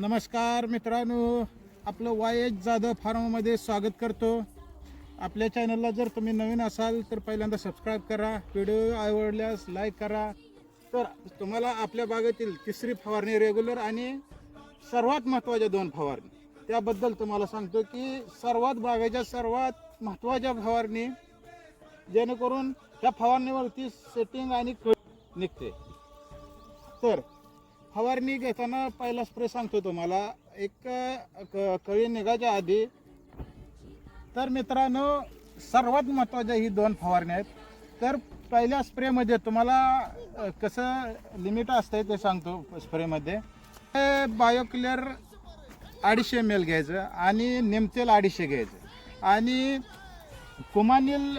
नमस्कार मित्रांनो आपलं वाय एच जाधव फार्ममध्ये स्वागत करतो. आपल्या चॅनलला जर तुम्ही नवीन असाल तर पहिल्यांदा सबस्क्राईब करा व्हिडिओ आवडल्यास लाईक करा. तर तुम्हाला आपल्या बागेतील तिसरी फवारणी रेग्युलर आणि सर्वात महत्त्वाच्या दोन फवारणी. त्याबद्दल तुम्हाला सांगतो की सर्वात बागेच्या सर्वात महत्त्वाच्या फवारणी जेणेकरून त्या फवारणीवरती सेटिंग आणि निघते. तर फवारणी घेताना पहिला स्प्रे सांगतो तुम्हाला. एक क- कळी निघायच्या आधी तर मित्रांनो सर्वात महत्त्वाच्या ही दोन फवारण्या आहेत. तर पहिल्या स्प्रेमध्ये तुम्हाला कसं लिमिट असतंय ते सांगतो स्प्रेमध्ये हे बायोक्लिअर अडीचशे एम एल घ्यायचं आणि निमतेल अडीचशे घ्यायचं. आणि कुमानील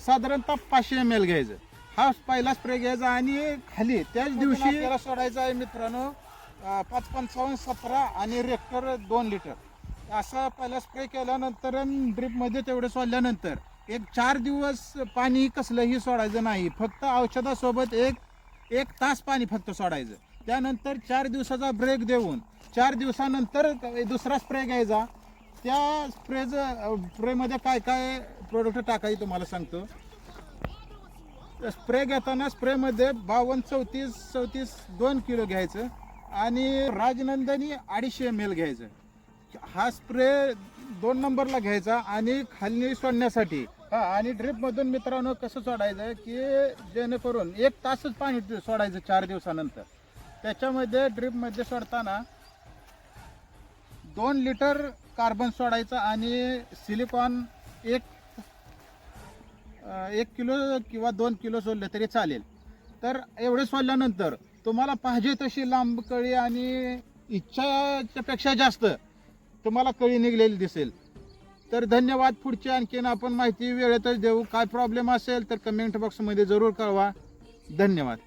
साधारणतः पाचशे एम एल घ्यायचं. हा पहिला स्प्रे घ्यायचा आणि खाली त्याच दिवशी आपल्याला सोडायचा आहे मित्रांनो अं, पाच पंचावन्न सतरा आणि रेक्टर दोन लिटर असा पहिला स्प्रे केल्यानंतर ड्रिपमध्ये तेवढं सोडल्यानंतर एक चार दिवस पाणी कसलंही सोडायचं नाही. फक्त औषधासोबत एक एक तास पाणी फक्त सोडायचं. त्यानंतर चार दिवसाचा ब्रेक देऊन चार दिवसानंतर दुसरा स्प्रे घ्यायचा. त्या स्प्रेचं स्प्रेमध्ये काय काय प्रोडक्ट टाकायचे तुम्हाला सांगतो. स्प्रे घेताना स्प्रेमध्ये बावन्न चौतीस चौतीस दोन किलो घ्यायचं आणि राजनंदनी अडीचशे एम एल घ्यायचं. हा स्प्रे दोन नंबरला घ्यायचा आणि खाली सोडण्यासाठी. हा आणि ड्रिपमधून मित्रांनो कसं सोडायचं की जेणेकरून एक तासच पाणी सोडायचं चार दिवसानंतर. त्याच्यामध्ये ड्रिपमध्ये सोडताना दोन लिटर कार्बन सोडायचं आणि सिलिकॉन एक एक किलो किंवा दोन किलो सोडलं तरी चालेल. तर एवढे सोडल्यानंतर तुम्हाला पाहिजे तशी लांब कळी आणि इच्छाच्यापेक्षा जास्त तुम्हाला कळी निघलेली दिसेल. तर धन्यवाद. पुढची आणखीन आपण माहिती वेळेतच देऊ. काय प्रॉब्लेम असेल तर कमेंट बॉक्समध्ये जरूर कळवा. धन्यवाद.